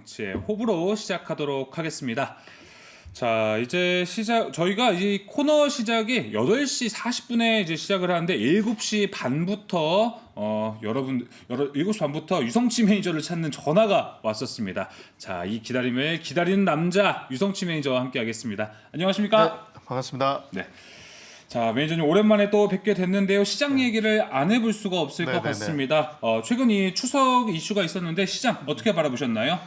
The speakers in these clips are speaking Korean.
정치의 호불호 시작하도록 하겠습니다. 자, 이제 시작 저희가 이 코너 시작이 8시 40분에 이제 시작을 하는데 7시 반부터 어, 여러분 여러 7시 반부터 유성치 매니저를 찾는 전화가 왔었습니다. 자, 이 기다림을 기다리는 남자 유성치 매니저와 함께 하겠습니다. 안녕하십니까? 네, 반갑습니다. 네. 자 매니저님 오랜만에 또 뵙게 됐는데요 시장 얘기를 안 해볼 수가 없을 네, 것 네, 네. 같습니다. 어, 최근 이 추석 이슈가 있었는데 시장 어떻게 바라보셨나요?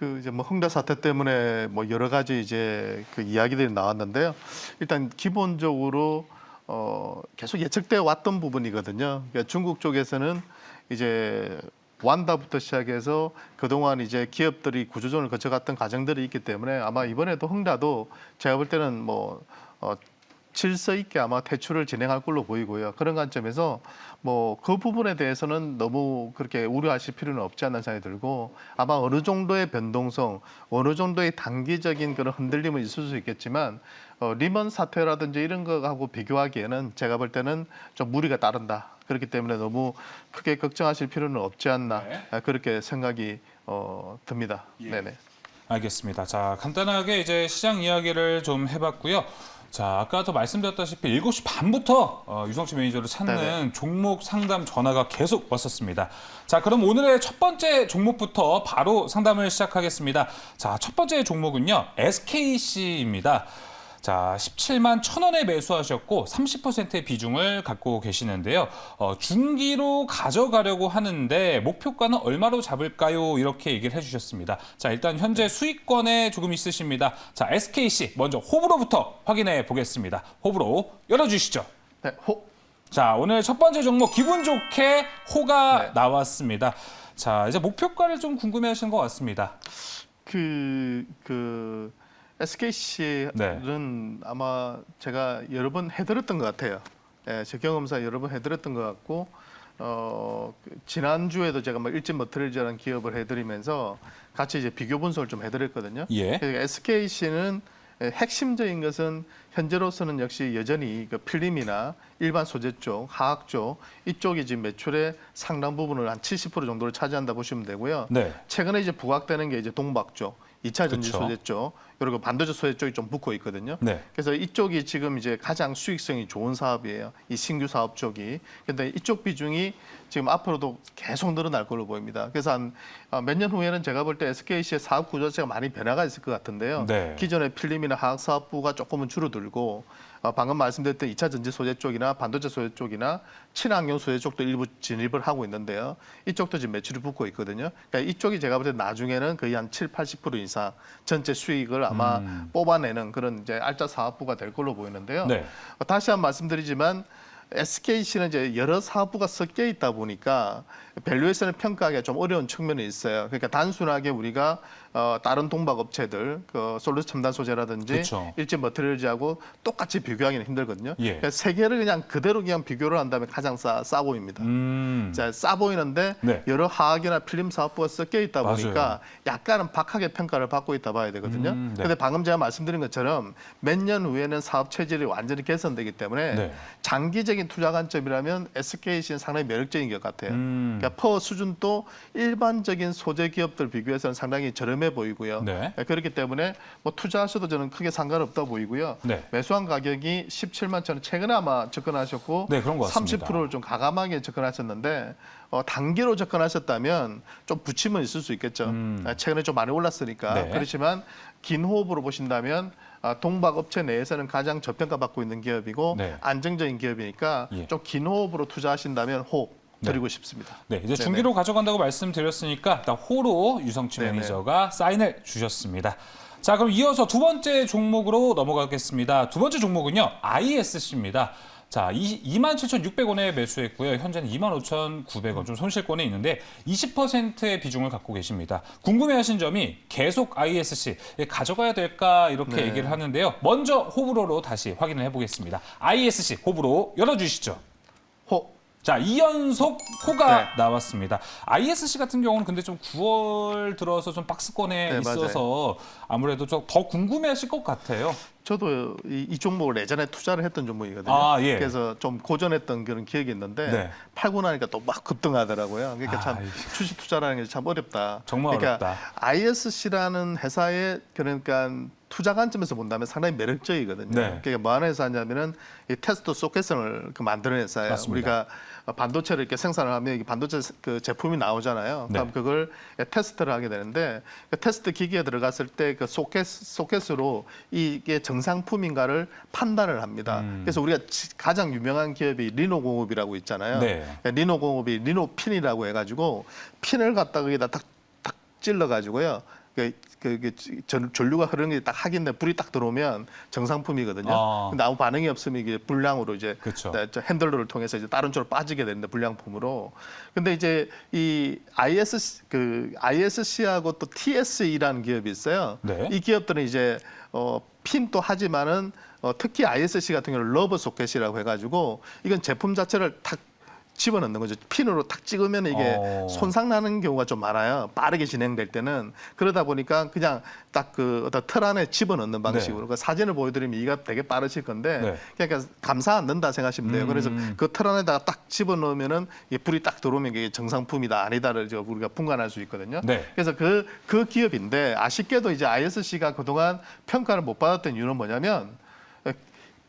그 이제 뭐 흥다 사태 때문에 뭐 여러 가지 이제 그 이야기들이 나왔는데요. 일단 기본적으로 어 계속 예측되어 왔던 부분이거든요. 그러니까 중국 쪽에서는 이제 완다부터 시작해서 그동안 이제 기업들이 구조조정을 거쳐갔던 과정들이 있기 때문에 아마 이번에도 흥다도 제가 볼 때는 뭐 어, 질서 있게 아마 퇴출을 진행할 걸로 보이고요. 그런 관점에서 뭐 그 부분에 대해서는 너무 그렇게 우려하실 필요는 없지 않나 생각이 들고 아마 어느 정도의 변동성, 어느 정도의 단기적인 그런 흔들림은 있을 수 있겠지만 어, 리먼 사태라든지 이런 거하고 비교하기에는 제가 볼 때는 좀 무리가 따른다. 그렇기 때문에 너무 크게 걱정하실 필요는 없지 않나 네. 아, 그렇게 생각이 어, 듭니다. 예. 네네. 알겠습니다. 자 간단하게 이제 시장 이야기를 좀 해봤고요. 자 아까도 말씀드렸다시피 7시 반부터 어, 유성치 매니저를 찾는 네네. 종목 상담 전화가 계속 왔었습니다. 자 그럼 오늘의 첫 번째 종목부터 바로 상담을 시작하겠습니다. 자 첫 번째 종목은요 SKC입니다. 자, 17만 1,000원에 매수하셨고 30%의 비중을 갖고 계시는데요. 어, 중기로 가져가려고 하는데 목표가는 얼마로 잡을까요? 이렇게 얘기를 해주셨습니다. 자, 일단 현재 수익권에 조금 있으십니다. 자, SKC 먼저 호불호부터 확인해 보겠습니다. 호불호 열어주시죠. 네, 호. 자, 오늘 첫 번째 종목 기분 좋게 호가 네. 나왔습니다. 자, 이제 목표가를 좀 궁금해 하시는 것 같습니다. 그, 그, SKC는 네. 아마 제가 여러 번 해드렸던 것 같아요. 예, 제 경험상 여러 번 해드렸던 것 같고, 어, 그 지난주에도 제가 뭐 일진 머트리얼이라는 기업을 해드리면서 같이 이제 비교 분석을 좀 해드렸거든요. 예. 그러니까 SKC는 핵심적인 것은 현재로서는 역시 여전히 그 필름이나 일반 소재 쪽, 화학 쪽 이쪽이 지금 매출의 상당 부분을 한 70% 정도를 차지한다 보시면 되고요. 네. 최근에 이제 부각되는 게 이제 동박 쪽, 2차 전지 그쵸. 소재 쪽, 그리고 반도체 소재 쪽이 좀 붙고 있거든요. 네. 그래서 이쪽이 지금 이제 가장 수익성이 좋은 사업이에요. 이 신규 사업 쪽이. 근데 이쪽 비중이 지금 앞으로도 계속 늘어날 걸로 보입니다. 그래서 한 몇 년 후에는 제가 볼 때 SKC의 사업 구조 자체가 많이 변화가 있을 것 같은데요. 네. 기존의 필름이나 화학 사업부가 조금은 줄어들고 어, 방금 말씀드렸던 2차 전지 소재 쪽이나 반도체 소재 쪽이나 친환경 소재 쪽도 일부 진입을 하고 있는데요. 이쪽도 지금 매출이 붙고 있거든요. 그러니까 이쪽이 제가 볼 때 나중에는 거의 한 7, 80% 이상 전체 수익을 아마 음. 뽑아내는 그런 이제 알짜 사업부가 될 걸로 보이는데요. 네. 어, 다시 한 번 말씀드리지만 SKC는 이제 여러 사업부가 섞여 있다 보니까 밸류에이션을 평가하기가 좀 어려운 측면이 있어요. 그러니까 단순하게 우리가 어, 다른 동박 업체들, 그 솔루스 첨단 소재라든지 그쵸. 일진 머트리얼즈하고 똑같이 비교하기는 힘들거든요. 예. 그래서 세 개를 그냥 그대로 그냥 비교를 한다면 가장 싸, 싸 보입니다. 음. 자, 싸 보이는데 네. 여러 화학이나 필름 사업부가 섞여 있다 맞아요. 보니까 약간은 박하게 평가를 받고 있다 봐야 되거든요. 음, 네. 근데 방금 제가 말씀드린 것처럼 몇 년 후에는 사업 체질이 완전히 개선되기 때문에 네. 장기적인 투자 관점이라면 SKC는 상당히 매력적인 것 같아요. 음. 그러니까 퍼 수준도 일반적인 소재 기업들 비교해서는 상당히 저렴 해 보이고요. 네. 그렇기 때문에 뭐 투자하셔도 저는 크게 상관없다 보이고요. 네. 매수한 가격이 17만 천 원 최근에 아마 접근하셨고 네, 그런 것 같습니다. 30%를 좀 가감하게 접근하셨는데 어, 단기로 접근하셨다면 좀 부침은 있을 수 있겠죠. 음. 아, 최근에 좀 많이 올랐으니까 네. 그렇지만 긴 호흡으로 보신다면 아, 동박 업체 내에서는 가장 저평가 받고 있는 기업이고 네. 안정적인 기업이니까 예. 좀긴 호흡으로 투자하신다면 호흡 드리고 싶습니다. 네, 이제 네네. 중기로 가져간다고 말씀드렸으니까 일단 호로 유성치 네네. 매니저가 사인을 주셨습니다. 자, 그럼 이어서 두 번째 종목으로 넘어가겠습니다. 두 번째 종목은요, ISC입니다. 자, 27,600원에 매수했고요. 현재는 25,900원 좀 손실권에 있는데 20%의 비중을 갖고 계십니다. 궁금해하신 점이 계속 ISC 가져가야 될까 이렇게 네. 얘기를 하는데요. 먼저 호불호로 다시 확인을 해보겠습니다. ISC 호불호 열어주시죠. 호 자, 2연속 호가 네. 나왔습니다. ISC 같은 경우는 근데 좀 9월 들어서 좀 박스권에 네, 있어서 아무래도 좀 더 궁금해 하실 것 같아요. 저도 이, 이 종목을 예전에 투자를 했던 종목이거든요. 아, 예. 그래서 좀 고전했던 그런 기억이 있는데 네. 팔고 나니까 또 막 급등하더라고요. 그러니까 아, 참 이- 주식 투자라는 게 참 어렵다. 정말 그러니까 어렵다. ISC라는 회사의 그러니까 투자 관점에서 본다면 상당히 매력적이거든요. 네. 그러니까 뭐 하는 회사냐면은 이 테스트 소켓을 그 만드는 회사예요. 맞습니다. 우리가 반도체를 이렇게 생산을 하면 반도체 그 제품이 나오잖아요. 네. 그럼 그걸 테스트를 하게 되는데 그 테스트 기기에 들어갔을 때 그 소켓 소켓으로 이게 정 상품인가를 판단을 합니다. 음. 그래서 우리가 지- 가장 유명한 기업이 리노공업이라고 있잖아요. 네. 그러니까 리노공업이 리노핀이라고 해가지고 핀을 갖다 거기다 딱, 딱 찔러가지고요. 그, 그, 그 전- 전류가 흐르는 게 딱 확인돼 불이 딱 들어오면 정상품이거든요. 아. 근데 아무 반응이 없으면 이게 불량으로 이제 그쵸. 네, 저 핸들러를 통해서 이제 다른 쪽으로 빠지게 되는데 불량품으로. 근데 이제 이 IS 그 ISC하고 또 TSE라는 기업이 있어요. 네. 이 기업들은 이제 어 핀도 하지만은 어 특히 ISC 같은 경우는 러버 소켓이라고 해가지고 이건 제품 자체를 탁 집어넣는 거죠. 핀으로 탁 찍으면 이게 어. 손상 나는 경우가 좀 많아요. 빠르게 진행될 때는 그러다 보니까 그냥 딱 그 어떤 틀 안에 집어넣는 방식으로 그 사진을 보여드리면 이가 되게 빠르실 건데 네. 그러니까 감사 안 된다 생각하시면 돼요. 그래서 음. 그틀 안에다가 딱 집어넣으면은 이 불이 딱 들어오면 이게 정상품이다 아니다를 우리가 분간할 수 있거든요. 네. 그래서 그, 그 기업인데 아쉽게도 이제 ISC가 그동안 평가를 못 받았던 이유는 뭐냐면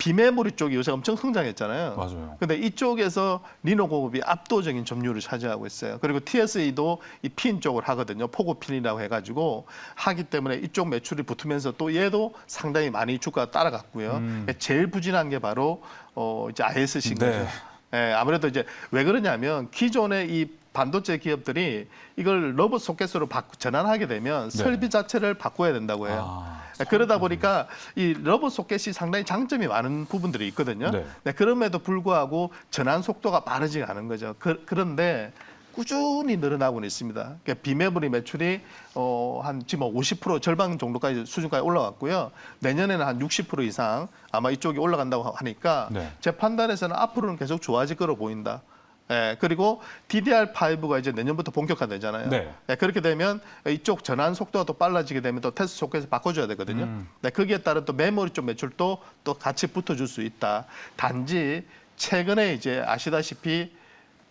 비메모리 쪽이 요새 엄청 성장했잖아요. 맞아요. 근데 이쪽에서 리노공업이 압도적인 점유율을 차지하고 있어요. 그리고 TSE도 이 핀 쪽을 하거든요. 포고핀이라고 해가지고 하기 때문에 이쪽 매출이 붙으면서 또 얘도 상당히 많이 주가가 따라갔고요. 음. 제일 부진한 게 바로 어 이제 ISC인 네. 거죠. 예, 아무래도 이제 왜 그러냐면 기존의 이 반도체 기업들이 이걸 러버 소켓으로 바, 전환하게 되면 설비 자체를 바꿔야 된다고 해요. 아, 네, 그러다 보니까 이 러버 소켓이 상당히 장점이 많은 부분들이 있거든요. 네. 네, 그럼에도 불구하고 전환 속도가 빠르지가 않은 거죠. 그, 그런데 꾸준히 늘어나고는 있습니다. 그러니까 비메모리 매출이 어, 한 지금 50% 절반 정도까지 수준까지 올라왔고요. 내년에는 한 60% 이상 아마 이쪽이 올라간다고 하니까 네. 제 판단에서는 앞으로는 계속 좋아질 거로 보인다. 예, 그리고 DDR5가 이제 내년부터 본격화되잖아요. 네. 네, 그렇게 되면 이쪽 전환 속도가 또 빨라지게 되면 또 테스트 속도에서 바꿔줘야 되거든요. 음. 네, 거기에 따른 또 메모리 쪽 매출도 또 같이 붙어줄 수 있다. 단지 최근에 이제 아시다시피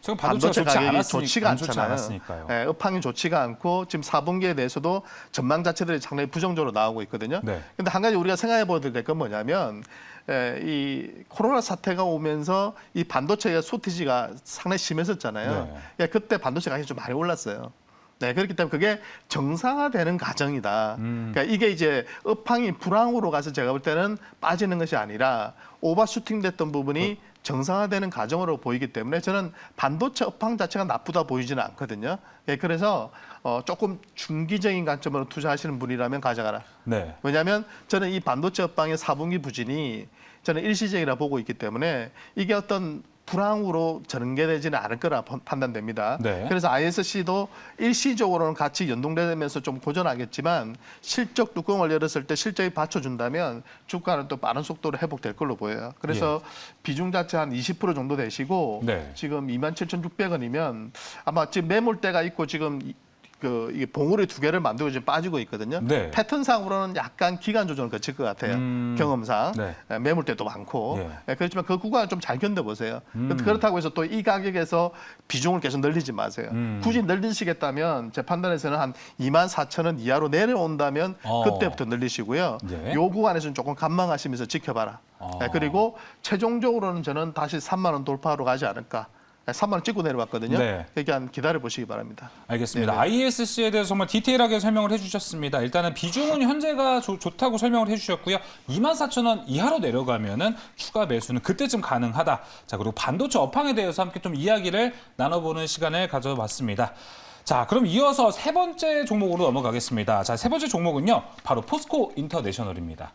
지금 반도체가 좋지 가격이 않았으니까 좋지가 안 좋지 않잖아요. 않았으니까요. 네, 업황이 좋지가 않고 지금 4분기에 대해서도 전망 자체들이 상당히 부정적으로 나오고 있거든요. 네. 근데 한 가지 우리가 생각해 봐야 될 건 뭐냐면 에, 이 코로나 사태가 오면서 이 반도체의 소티지가 상당히 심했었잖아요. 네. 예, 그때 반도체 가격이 좀 많이 올랐어요. 네, 그렇기 때문에 그게 정상화되는 과정이다. 음. 그러니까 이게 이제 업황이 불황으로 가서 제가 볼 때는 빠지는 것이 아니라 오버슈팅 됐던 부분이 정상화되는 과정으로 보이기 때문에 저는 반도체 업황 자체가 나쁘다 보이지는 않거든요. 예, 그래서 어, 조금 중기적인 관점으로 투자하시는 분이라면 가져가라. 네. 왜냐하면 저는 이 반도체 업황의 4분기 부진이 저는 일시적이라 보고 있기 때문에 이게 어떤 불황으로 전개되지는 않을 거라 판- 판단됩니다. 네. 그래서 ISC도 일시적으로는 같이 연동되면서 좀 고전하겠지만 실적 뚜껑을 열었을 때 실적이 받쳐준다면 주가는 또 빠른 속도로 회복될 걸로 보여요. 그래서 비중 자체 한 20% 정도 되시고 네. 지금 27,600원이면 아마 지금 매물대가 있고 지금 이- 그 봉우리 두 개를 만들고 지금 빠지고 있거든요. 네. 패턴상으로는 약간 기간 조정을 거칠 것 같아요. 음. 경험상 네. 예, 매물대도 많고 예. 예, 그렇지만 그 구간을 좀 잘 견뎌보세요. 음. 그렇다고 해서 또 이 가격에서 비중을 계속 늘리지 마세요. 음. 굳이 늘리시겠다면 제 판단에서는 한 2만 4천 원 이하로 내려온다면 어. 그때부터 늘리시고요. 네. 요 구간에서는 조금 감망하시면서 지켜봐라. 어. 예, 그리고 최종적으로는 저는 다시 3만 원 돌파하러 가지 않을까. 예, 3만 원 찍고 내려왔거든요. 네. 그러니까 기다려 보시기 바랍니다. 알겠습니다. 네네. ISC에 대해서 정말 디테일하게 설명을 해주셨습니다. 일단은 비중은 현재가 좋- 좋다고 설명을 해주셨고요. 24,000원 이하로 내려가면 은 추가 매수는 그때쯤 가능하다. 자 그리고 반도체 업황에 대해서 함께 좀 이야기를 나눠보는 시간을 가져봤습니다. 자 그럼 이어서 세 번째 종목으로 넘어가겠습니다. 자 세 번째 종목은요 바로 포스코 인터내셔널입니다.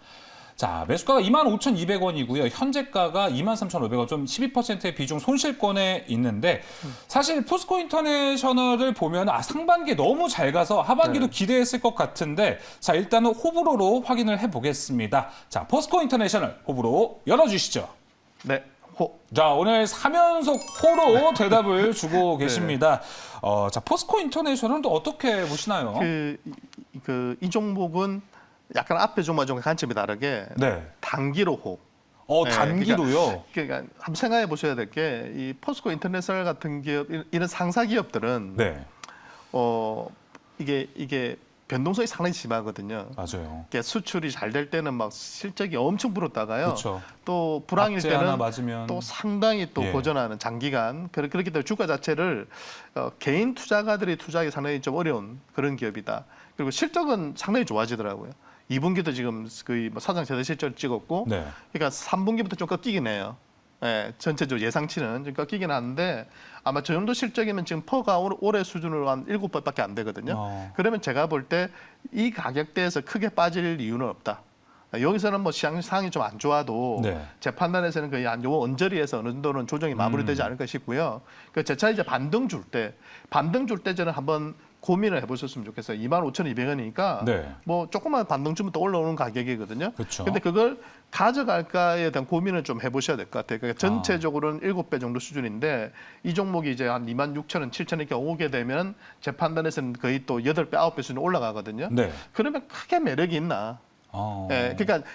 자, 매수가가 25,200원이고요. 현재가가 23,500원, 좀 12%의 비중 손실권에 있는데 사실 포스코 인터내셔널을 보면 아 상반기에 너무 잘 가서 하반기도 기대했을 것 같은데 자, 일단은 호불호로 확인을 해 보겠습니다. 자, 포스코 인터내셔널 호불호 열어 주시죠. 네. 호. 자, 오늘 3연속 호로 대답을 주고 계십니다. 어, 자, 포스코 인터내셔널은 또 어떻게 보시나요? 그, 이- 그, 이 종목은 약간 앞에 좀 관점이 다르게 네. 단기로 호. 어, 네, 단기로요. 그러니까 한번 생각해 보셔야 될 게 이 포스코 인터내셔널 같은 기업 이- 이런 상사 기업들은 네. 어 이게 이게 변동성이 상당히 심하거든요. 맞아요. 이게 수출이 잘 될 때는 막 실적이 엄청 불었다가요. 그렇죠. 또 불황일 악재 하나 때는 맞으면 또 상당히 또 예. 고전하는 장기간 그렇- 그렇기 때문에 주가 자체를 어, 개인 투자가들이 투자하기 상당히 좀 어려운 그런 기업이다. 그리고 실적은 상당히 좋아지더라고요. 2분기도 지금 거의 뭐 사상 최대 실적을 찍었고, 네. 그러니까 3분기부터 좀 꺾이긴 해요. 예, 전체적으로 예상치는 좀 꺾이긴 하는데 아마 저 정도 실적이면 지금 퍼가 올- 올해 수준으로 한 7번밖에 안 되거든요. 어. 그러면 제가 볼 때 이 가격대에서 크게 빠질 이유는 없다. 여기서는 뭐 시장 상황이 좀 안 좋아도 네. 제 판단에서는 거의 한요 언저리에서 어느 정도는 조정이 마무리되지 음. 않을까 싶고요. 그 제차 이제 반등 줄 때, 반등 줄 때 저는 한번 고민을 해보셨으면 좋겠어요. 25,200원이니까 네. 뭐 조금만 반등 주면 또 올라오는 가격이거든요. 그렇죠. 근데 그걸 가져갈까에 대한 고민을 좀 해보셔야 될 것 같아요. 그러니까 전체적으로는 일곱 배 정도 수준인데 이 종목이 이제 한 26,000원, 7,000원 이렇게 오게 되면 제 판단에서는 거의 또 여덟 배 아홉 배 수준 올라가거든요. 네. 그러면 크게 매력이 있나? 어. 예, 그러니까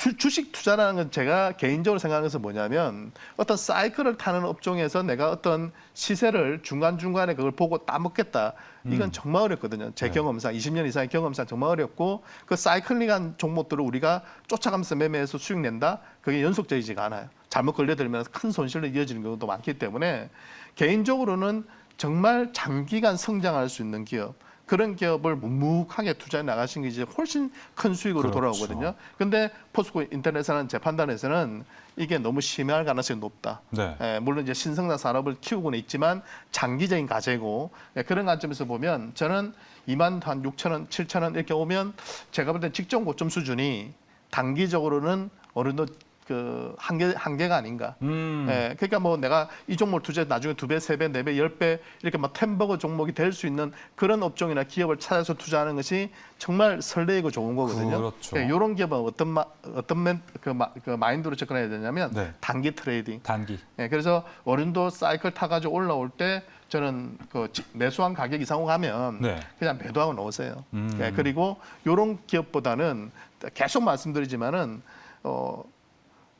주, 주식 투자라는 건 제가 개인적으로 것은 뭐냐면 어떤 사이클을 타는 업종에서 내가 어떤 시세를 중간 중간에 그걸 보고 따먹겠다. 이건 정말 어렵거든요. 제 네. 경험상 20년 이상의 경험상 정말 어렵고 그 사이클링한 종목들을 우리가 쫓아가면서 매매해서 수익 낸다. 그게 연속적이지가 않아요. 잘못 걸려들면 큰 손실로 이어지는 경우도 많기 때문에 개인적으로는 정말 장기간 성장할 수 있는 기업. 그런 기업을 묵묵하게 투자해 나가신 게 이제 훨씬 큰 수익으로 그렇죠. 돌아오거든요. 근데 포스코 인터넷에는 제 판단에서는 이게 너무 심할 가능성이 높다. 네. 예, 물론 이제 신성장 산업을 키우고는 있지만 장기적인 과제고 예, 그런 관점에서 보면 저는 2만 한 6천 원, 7천 원 이렇게 오면 제가 볼 때 직전 고점 수준이 단기적으로는 어느 정도 그 한계 한계가 아닌가. 음. 예, 그러니까 뭐 내가 이 종목 투자 나중에 두 배, 세 배, 네 배, 열 배 이렇게 막 템버거 종목이 될 수 있는 그런 업종이나 기업을 찾아서 투자하는 것이 정말 설레이고 좋은 거거든요. 그렇죠. 이런 기업은 어떤 마, 어떤 맨, 그, 마, 그 마인드로 접근해야 되냐면 네. 단기 트레이딩. 단기. 예, 그래서 어른도 사이클 타가지고 올라올 때 저는 그 지- 매수한 가격 이상 가면 네. 그냥 매도하고 넣으세요. 음. 예, 그리고 이런 기업보다는 계속 말씀드리지만은 어,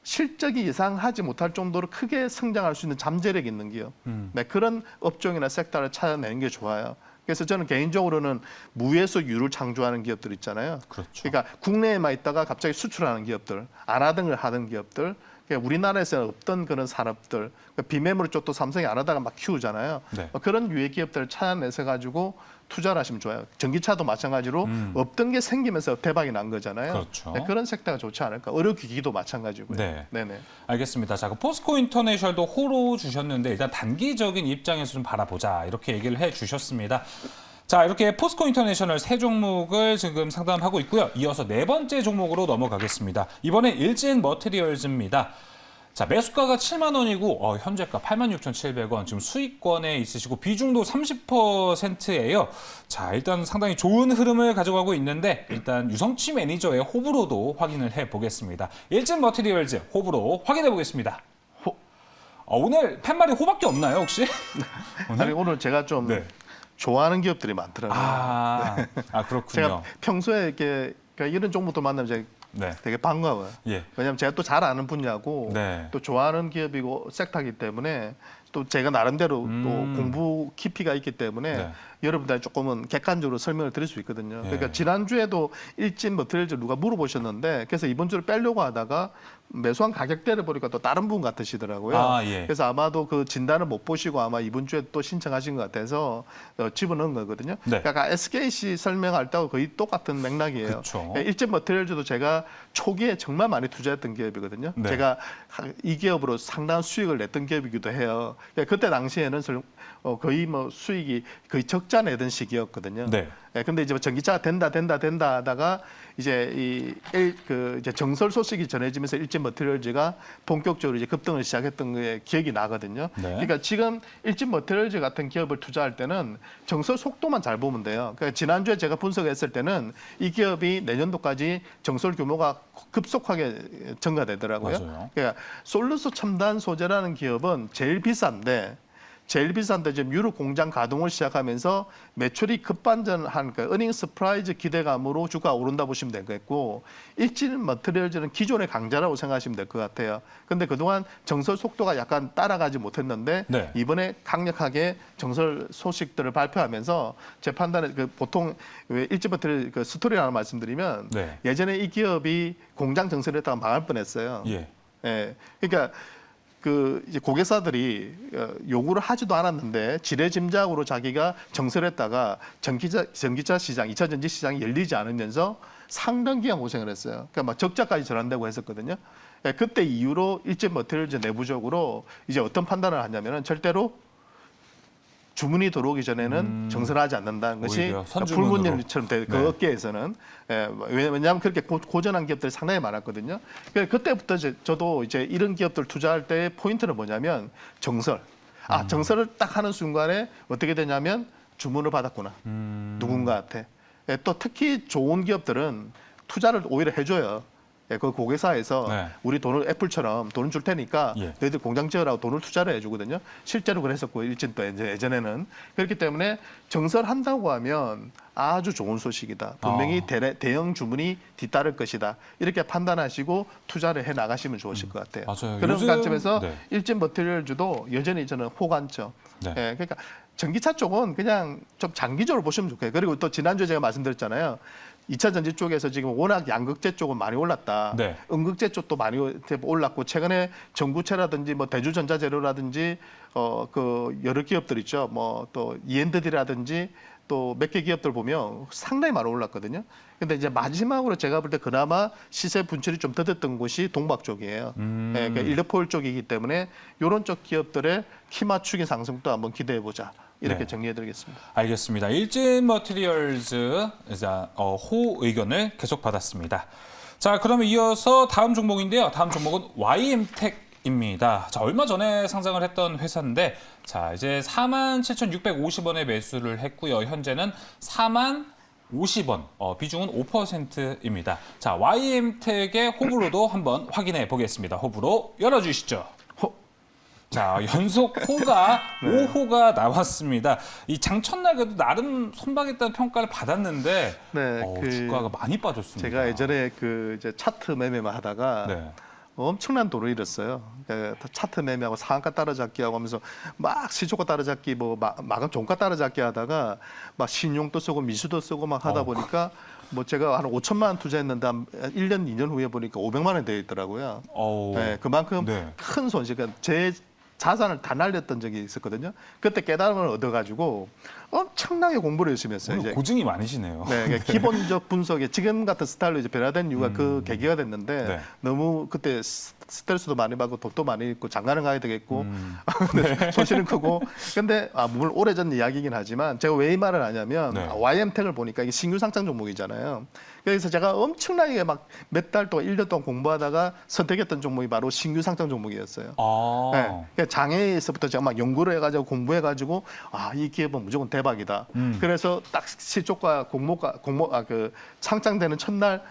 실적이 예상하지 못할 정도로 크게 성장할 수 있는 잠재력 있는 기업, 음. 네, 그런 업종이나 섹터를 찾아내는 게 좋아요. 그래서 저는 개인적으로는 무에서 유를 창조하는 기업들 있잖아요. 그렇죠. 그러니까 국내에만 있다가 갑자기 수출하는 기업들, 안 하던 걸 하던 기업들, 우리나라에서 없던 그런 산업들, 그러니까 비매물 쪽도 삼성이 안 하다가 막 키우잖아요. 네. 어, 그런 유해 기업들을 찾아내서 가지고 투자를 하시면 좋아요. 전기차도 마찬가지로 음. 없던 게 생기면서 대박이 난 거잖아요. 그렇죠. 네, 그런 섹터가 좋지 않을까. 의료기기도 마찬가지고요. 네. 네네. 알겠습니다. 자, 그 포스코 인터내셔널도 호로 주셨는데 일단 단기적인 입장에서 좀 바라보자 이렇게 얘기를 해 주셨습니다. 자, 이렇게 포스코 인터내셔널 세 종목을 지금 상담하고 있고요. 이어서 네 번째 종목으로 넘어가겠습니다. 이번엔 일진 머티리얼즈입니다. 자, 매수가가 7만 원이고 어, 현재가 86,700원. 지금 수익권에 있으시고 비중도 30%예요. 자, 일단 상당히 좋은 흐름을 가져가고 있는데 일단 유성치 매니저의 호불호도 확인을 해 보겠습니다. 일진 머티리얼즈 호불호 확인해 보겠습니다. 호- 어, 오늘 팻말이 호밖에 없나요, 혹시? 아니 오늘 제가 좀 네. 좋아하는 기업들이 많더라고요. 아, 아 그렇군요. 제가 평소에 이렇게 그러니까 이런 종목도 만나면 제가 네. 되게 반가워요. 예. 왜냐하면 제가 또 잘 아는 분야고 네. 또 좋아하는 기업이고 섹터이기 때문에 또 제가 나름대로 음. 또 공부 깊이가 있기 때문에 네. 여러분들 조금은 객관적으로 설명을 드릴 수 있거든요. 예. 그러니까 지난주에도 일진 머트리얼즈 누가 물어보셨는데 그래서 이번 주를 빼려고 하다가 매수한 가격대를 보니까 또 다른 분 같으시더라고요. 아, 예. 그래서 아마도 그 진단을 못 보시고 아마 이번 주에 또 신청하신 것 같아서 어, 집어넣은 거거든요. 네. 그러니까 SKC 설명할 때하고 거의 똑같은 맥락이에요. 그러니까 일진 머트리얼즈도 제가 초기에 정말 많이 투자했던 기업이거든요. 네. 제가 하- 이 기업으로 상당한 수익을 냈던 기업이기도 해요. 그러니까 그때 당시에는 설- 어, 거의 뭐 수익이 거의 적자 내던 시기였거든요. 네. 예, 근데 이제 뭐 전기차가 된다 된다 된다 하다가 이제 이 일, 그 이제 정설 소식이 전해지면서 일진 머티리얼즈가 본격적으로 이제 급등을 시작했던 게 기억이 나거든요. 네. 그러니까 지금 일진 머티리얼즈 같은 기업을 투자할 때는 정설 속도만 잘 보면 돼요. 그러니까 지난주에 제가 분석했을 때는 이 기업이 내년도까지 정설 규모가 급속하게 증가되더라고요. 맞아요. 그러니까 솔루스 첨단 소재라는 기업은 제일 비싼데 제일 비싼데 지금 유럽 공장 가동을 시작하면서 매출이 급반전한 그 어닝 서프라이즈 기대감으로 주가 오른다 보시면 되겠고 일진 머트리얼즈는 기존의 강자라고 생각하시면 될 것 같아요. 근데 그동안 정설 속도가 약간 따라가지 못했는데 네. 이번에 강력하게 정설 소식들을 발표하면서 제 판단에 그 보통 왜 일진 머트리얼 그 스토리 하나 말씀드리면 네. 예전에 이 기업이 공장 정설했다가 망할 뻔했어요. 예. 예. 그러니까 그 이제 고객사들이 어, 요구를 하지도 않았는데 지뢰 짐작으로 자기가 정설했다가 전기차 전기차 시장, 2차 전지 시장이 열리지 않으면서 상당 기간 고생을 했어요. 그러니까 막 적자까지 전환되고 했었거든요. 예, 그때 이후로 일제 머테리얼즈 내부적으로 이제 어떤 판단을 하냐면은 절대로 주문이 들어오기 전에는 음. 정설하지 않는다는 것이 오히려 선주문으로. 불문율처럼 돼. 그 네. 업계에서는 예, 왜냐하면 그렇게 고, 고전한 기업들이 상당히 많았거든요. 그러니까 그때부터 이제 저도 이제 이런 기업들 투자할 때 포인트는 뭐냐면 정설. 음. 아 정설을 딱 하는 순간에 어떻게 되냐면 주문을 받았구나 음. 누군가한테. 예, 또 특히 좋은 기업들은 투자를 오히려 해줘요. 예, 그 고객사에서 네. 우리 돈을 애플처럼 돈을 줄 테니까 예. 너희들 공장 지으라고 돈을 투자를 해주거든요. 실제로 그랬었고 일진 또 예전에는 그렇기 때문에 정설한다고 하면 아주 좋은 소식이다. 분명히 아. 대, 대형 주문이 뒤따를 것이다. 이렇게 판단하시고 투자를 해 나가시면 좋으실 것 같아요. 맞아요. 그런 요즘- 관점에서 네. 일진 머티리얼주도 여전히 저는 호관점. 네. 예, 그러니까 전기차 쪽은 그냥 좀 장기적으로 보시면 좋겠어요. 그리고 또 지난주에 제가 말씀드렸잖아요. 2차 전지 쪽에서 지금 워낙 양극재 쪽은 많이 올랐다. 네. 음극재 쪽도 많이 올랐고 최근에 전구체라든지 뭐 대주전자재료라든지 어 그 여러 기업들 있죠. 뭐 또 이엔드디라든지 또 몇 개 기업들 보면 상당히 많이 올랐거든요. 근데 이제 마지막으로 제가 볼 때 그나마 시세 분출이 좀 더뎠던 곳이 동박 쪽이에요. 음. 예, 그러니까 일레포일 쪽이기 때문에 이런 쪽 기업들의 키 맞추기 상승도 한번 기대해 보자. 이렇게 네. 정리해 드리겠습니다. 알겠습니다. 일진 머티리얼즈 자, 어, 호 의견을 계속 받았습니다. 자, 그러면 이어서 다음 종목인데요. 다음 종목은 YM텍 입니다. 자, 얼마 전에 상장을 했던 회사인데, 자, 이제 47,650원에 매수를 했고요. 현재는 4만 50원, 어, 비중은 5%입니다. 자, YM텍의 호불호도 한번 확인해 보겠습니다. 호불호 열어주시죠. 호. 자 연속 호가 네. 5호가 나왔습니다. 이 장천날 그래도 나름 선박했다는 평가를 받았는데 네, 어, 그 주가가 많이 빠졌습니다. 제가 예전에 그 이제 차트 매매만 하다가 네. 엄청난 돈을 잃었어요. 그러니까 차트 매매하고 상한가 따라잡기 하고 하면서 막 시초가 따라잡기 뭐 마- 마감 종가 따라잡기 하다가 막 신용도 쓰고 미수도 쓰고 막 하다 어. 보니까 뭐 제가 한 5천만 원 투자했는데 한 1년 2년 후에 보니까 500만 원 되어 있더라고요. 어우, 네, 그만큼 네. 큰 손실. 그러니까 제 자산을 다 날렸던 적이 있었거든요. 그때 깨달음을 얻어가지고 엄청나게 공부를 열심히 했어요. 오늘 이제 고증이 많으시네요. 네, 그러니까 기본적 분석에 지금 같은 스타일로 이제 변화된 이유가 그 계기가 됐는데 음. 네. 너무 그때 스- 스트레스도 많이 받고 돈도 많이 있고 장가는 가야 되겠고 음. 네, 손실은 크고 근데 아 물론 오래전 이야기이긴 하지만 제가 왜 이 말을 하냐면 네. YM텍을 보니까 이게 신규 상장 종목이잖아요. 그래서 제가 엄청나게 막 몇 달 동안 일 년 동안 공부하다가 선택했던 종목이 바로 신규 상장 종목이었어요. 아, 네. 그러니까 장애에서부터 제가 막 연구를 해가지고 공부해가지고 아 이 기업은 무조건 대박이다. 음. 그래서 딱 시초가 공모가 공모 아 그 창장되는 첫날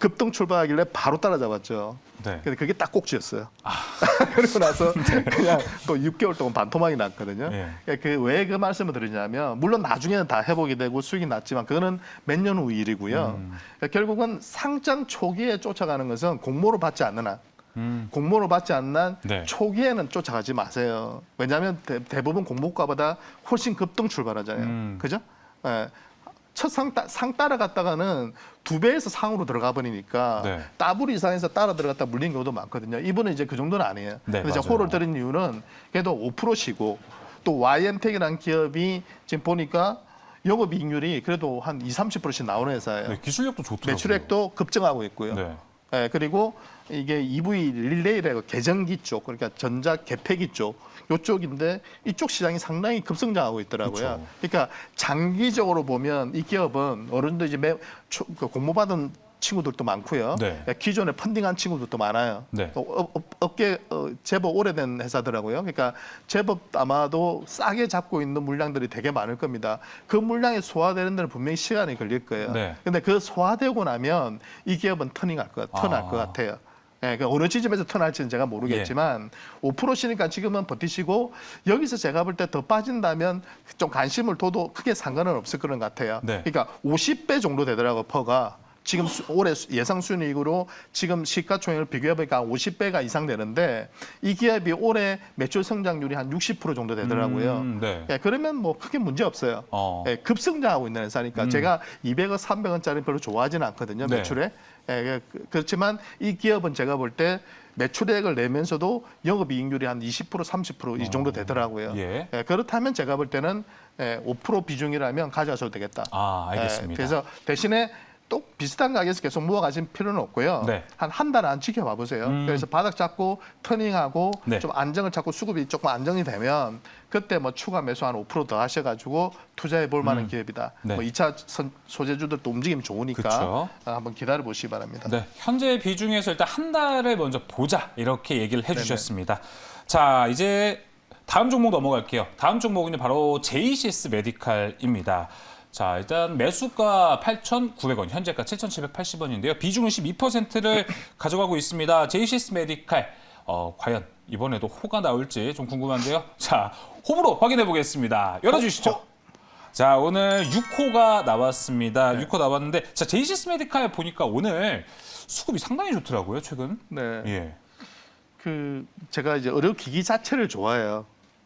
급등 출발하길래 바로 따라잡았죠. 네. 근데 그게 딱 꼭지였어요. 그러고 나서 그냥 또 6개월 동안 반토막이 났거든요. 예. 그왜 그 말씀을 드리냐면 물론 나중에는 다 회복이 되고 수익이 났지만 그거는 몇 년 후 일이고요. 음. 그러니까 결국은 상장 초기에 쫓아가는 것은 공모를 받지 않는 한 음, 공모를 받지 않는 한 네. 초기에는 쫓아가지 마세요. 왜냐하면 대, 부분 공모가보다 훨씬 급등 출발하잖아요. 음. 그죠? 예. 첫상 상 따라갔다가는 두 배에서 상으로 들어가 버리니까 네. 더블 이상에서 따라 들어갔다 물린 경우도 많거든요. 이분은 이제 그 정도는 아니에요. 네, 근데 제가. 호를 드린 이유는 그래도 5%시고 또 YM텍이라는 기업이 지금 보니까 영업이익률이 그래도 한 2, 30%씩 나오는 회사예요. 네, 기술력도 좋더라고요. 매출액도 급증하고 있고요. 네. 예, 그리고 이게 EV 릴레이라고 계전기 쪽, 그러니까 전자 개폐기 쪽, 요쪽인데 이쪽 시장이 상당히 급성장하고 있더라고요. 그쵸. 그러니까 장기적으로 보면 이 기업은 어른들 이제 매, 초, 그 공모받은 친구들도 많고요. 네. 예, 기존에 펀딩한 친구들도 많아요. 네. 또 업, 어, 제법 오래된 회사더라고요. 그러니까 제법 아마도 싸게 잡고 있는 물량들이 되게 많을 겁니다. 그 물량이 소화되는 데는 분명히 시간이 걸릴 거예요. 네. 근데 그 소화되고 나면 이 기업은 터닝할 것, 턴할 아. 것 같아요. 예, 그 어느 지점에서 턴할지는 제가 모르겠지만 5%시니까 지금은 버티시고 여기서 제가 볼 때 더 빠진다면 좀 관심을 둬도 크게 상관은 없을 거는 같아요. 네. 그러니까 50배 정도 되더라고 퍼가. 지금 수- 올해 수- 예상 순이익으로 지금 시가총액을 비교해 보니까 50배가 이상 되는데 이 기업이 올해 매출 성장률이 한 60% 정도 되더라고요. 음, 네. 예, 그러면 뭐 크게 문제 없어요. 어. 예, 급성장하고 있는 회사니까 음. 제가 200억, 300원짜리 별로 좋아하지는 않거든요 네. 매출에. 예, 그- 그렇지만 이 기업은 제가 볼 때 매출액을 내면서도 영업이익률이 한 20% 30%이 정도 되더라고요. 어. 예. 예, 그렇다면 제가 볼 때는 예, 5% 비중이라면 가져가셔도 되겠다. 아, 알겠습니다. 예, 그래서 대신에 또 비슷한 가격에서 계속 모아가실 필요는 없고요. 네. 한 한 달 안 지켜봐 보세요. 음. 그래서 바닥 잡고 터닝하고 네. 좀 안정을 찾고 수급이 조금 안정이 되면 그때 뭐 추가 매수 한 5%더 하셔가지고 투자해 볼 만한 음. 기업이다. 네. 뭐 2차 선, 소재주들도 움직임이 좋으니까 그쵸. 아, 한번 기다려 보시기 바랍니다. 네, 현재 비중에서 일단 한 달을 먼저 보자 이렇게 얘기를 해주셨습니다. 자, 이제 다음 종목 넘어갈게요. 다음 종목은 바로 제이시스 메디칼입니다. 자, 일단 매수가 8,900원, 현재가 7,780원인데요. 비중은 12%를 가져가고 있습니다. 제이시스 메디칼, 어, 과연 이번에도 호가 나올지 좀 궁금한데요. 자, 호불호 확인해 보겠습니다. 열어주시죠. 호, 호. 자, 오늘 6호가 나왔습니다. 6호 나왔는데, 자, 제이시스 메디칼 보니까 오늘 수급이 상당히 좋더라고요, 최근. 네. 예. 그 제가 이제 의료 기기 자체를 좋아해요.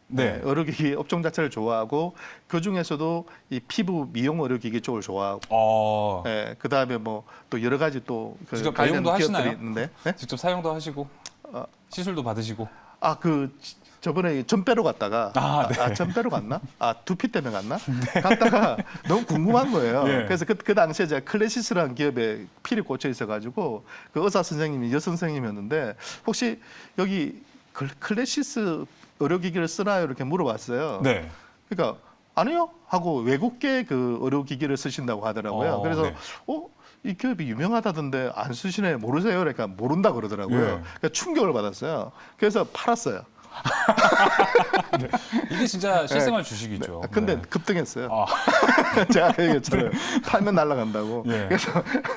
네. 의료기기 업종 자체를 좋아하고 그 중에서도 이 피부 미용 의료기기 쪽을 좋아하고 어, 예, 그 다음에 뭐 또 여러 가지 또그 직접 기업들이 하시나요? 있는데, 네? 직접 사용도 하시고, 어. 시술도 받으시고. 아그 저번에 전배로 갔다가 아, 네. 아, 전배로 갔나? 아 두피 때문에 갔나? 갔다가 너무 궁금한 거예요. 예. 그래서 그, 그 당시에 제가 클래시스라는 기업에 필이 꽂혀 있어가지고 그 의사 선생님이 여 선생님이었는데 혹시 여기 클- 클래시스 의료기기를 쓰나요? 이렇게 물어봤어요. 네. 그러니까 아니요 하고 외국계 그 의료기기를 쓰신다고 하더라고요. 어, 그래서 네. 어? 이 기업이 유명하다던데 안 쓰시네 모르세요? 그러니까 모른다 그러더라고요. 예. 그러니까 충격을 받았어요. 그래서 팔았어요. 이게 진짜 실생활 주식이죠. 아, 근데 네. 급등했어요. 아, 제가 그 얘기했잖아요. 팔면 날아간다고. 예. 그래서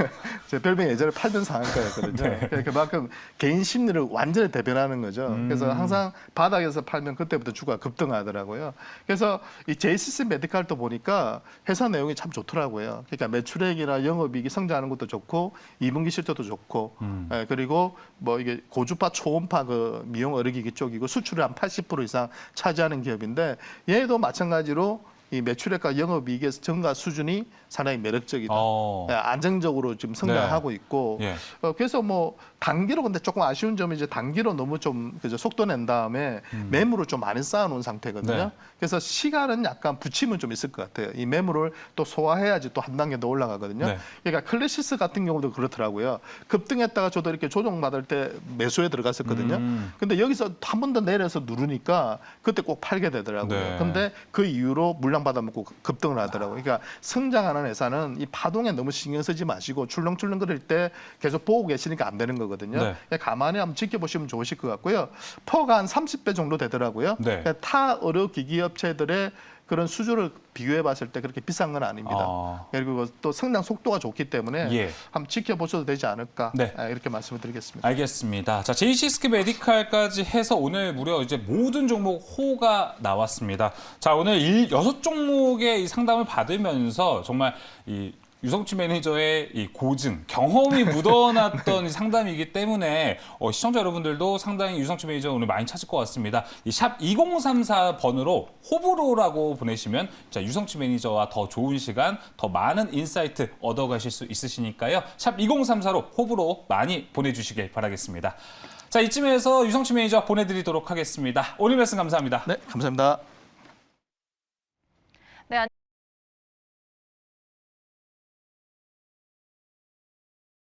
제 별명이 예전에 팔면 상한가였거든요. 네. 그러니까 그만큼 개인 심리를 완전히 대변하는 거죠. 음. 그래서 항상 바닥에서 팔면 그때부터 주가 급등하더라고요. 그래서 이 제이시스 메디칼도 보니까 회사 내용이 참 좋더라고요. 그러니까 매출액이나 영업이익이 성장하는 것도 좋고 2분기 실적도 좋고 음. 예, 그리고 뭐 이게 고주파 초음파 그 미용 의료기기 쪽이고 수출을 한 80% 이상 차지하는 기업인데 얘도 마찬가지로 이 매출액과 영업이익의 증가 수준이 상당히 매력적이다. 어, 예, 안정적으로 지금 성장하고 있고 예. 어, 그래서 뭐 단기로 근데 조금 아쉬운 점이 이제 단기로 너무 좀 그죠 속도 낸 다음에 매물을 좀 많이 쌓아놓은 상태거든요. 음. 네. 그래서 시간은 약간 붙임은 좀 있을 것 같아요. 이 매물을 또 소화해야지 또 한 단계 더 올라가거든요. 네. 그러니까 클래시스 같은 경우도 그렇더라고요. 급등했다가 저도 이렇게 조정받을 때 매수에 들어갔었거든요. 음. 근데 여기서 한 번 더 내려서 누르니까 그때 꼭 팔게 되더라고요. 네. 근데 그 이후로 물량 받아먹고 급등을 하더라고요. 그러니까 성장하는 회사는 이 파동에 너무 신경 쓰지 마시고 출렁출렁 거릴 때 계속 보고 계시니까 안 되는 거거든요. 네. 가만히 한번 지켜보시면 좋으실 것 같고요. 퍼가 한 30배 정도 되더라고요. 네. 그러니까 타 의료 기기 업체들의 그런 수주를 비교해 봤을 때 그렇게 비싼 건 아닙니다. 아. 그리고 또 성장 속도가 좋기 때문에 예. 한번 지켜보셔도 되지 않을까 네. 아, 이렇게 말씀을 드리겠습니다. 알겠습니다. 자, 제이시스크 메디칼까지 해서 오늘 무려 이제 모든 종목 호가 나왔습니다. 자, 오늘 일, 여섯 종목의 이 상담을 받으면서 정말 이 유성치 매니저의 이 고증, 경험이 묻어났던 이 상담이기 때문에 어, 시청자 여러분들도 상당히 유성치 매니저 오늘 많이 찾을 것 같습니다. 이샵 2034 번으로 호불호라고 보내시면 자, 유성치 매니저와 더 좋은 시간, 더 많은 인사이트 얻어가실 수 있으시니까요. 샵 2034로 호불호 많이 보내주시길 바라겠습니다. 자, 이쯤에서 유성치 매니저 보내드리도록 하겠습니다. 오늘 말씀 감사합니다. 네, 감사합니다. 네,